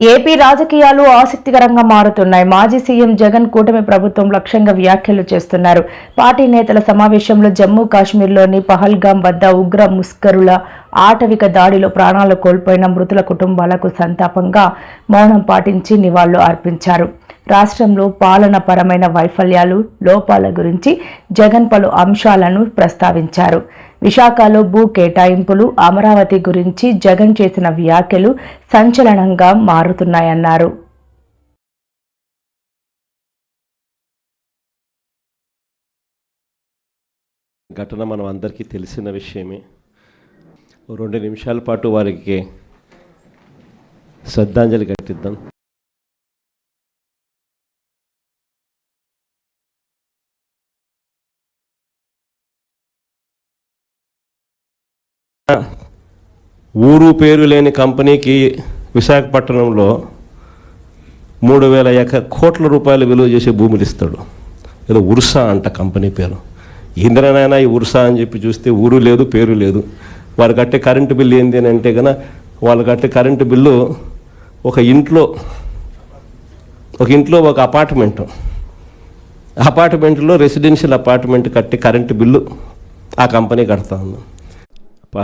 AP రాజకీయాలు ఆసక్తికరంగా మారుతున్నాయి. మాజీ సీఎం జగన్ కూటమి ప్రభుత్వం లక్ష్యంగా వ్యాఖ్యలు చేస్తున్నారు. పార్టీ నేతల సమావేశంలో జమ్మూ కాశ్మీర్లోని పహల్గాం వద్ద ఉగ్ర ముస్కరుల ఆటవిక దాడిలో ప్రాణాలు కోల్పోయిన మృతుల కుటుంబాలకు సంతాపంగా మౌనం పాటించి నివాళులు అర్పించారు. రాష్ట్రంలో పాలనపరమైన వైఫల్యాలు లోపాల గురించి జగన్ పలు అంశాలను ప్రస్తావించారు. విశాఖలో భూ కేటాయింపులు అమరావతి గురించి జగన్ చేసిన వ్యాఖ్యలు సంచలనంగా మారుతున్నాయన్నారు. ఘటన మనం అందరికీ తెలిసిన విషయమే. రెండు నిమిషాల పాటు వారికి శ్రద్ధాంజలి ఘటిద్దాం. ఊరు పేరు లేని కంపెనీకి విశాఖపట్నంలో మూడు వేల ఎక కోట్ల రూపాయలు విలువ చేసే భూములు ఇస్తాడు. ఏదో ఉర్సా అంట కంపెనీ పేరు. ఇంద్రనైనా ఈ ఉర్సా అని చెప్పి చూస్తే ఊరు లేదు పేరు లేదు. వారు కట్టే కరెంటు బిల్లు ఏంది అని అంటే కనుక వాళ్ళు కట్టే కరెంటు బిల్లు ఒక ఇంట్లో ఒక ఇంట్లో ఒక అపార్ట్మెంట్. అపార్ట్మెంట్లో రెసిడెన్షియల్ అపార్ట్మెంట్ కట్టే కరెంటు బిల్లు ఆ కంపెనీ కడతా ఉంది.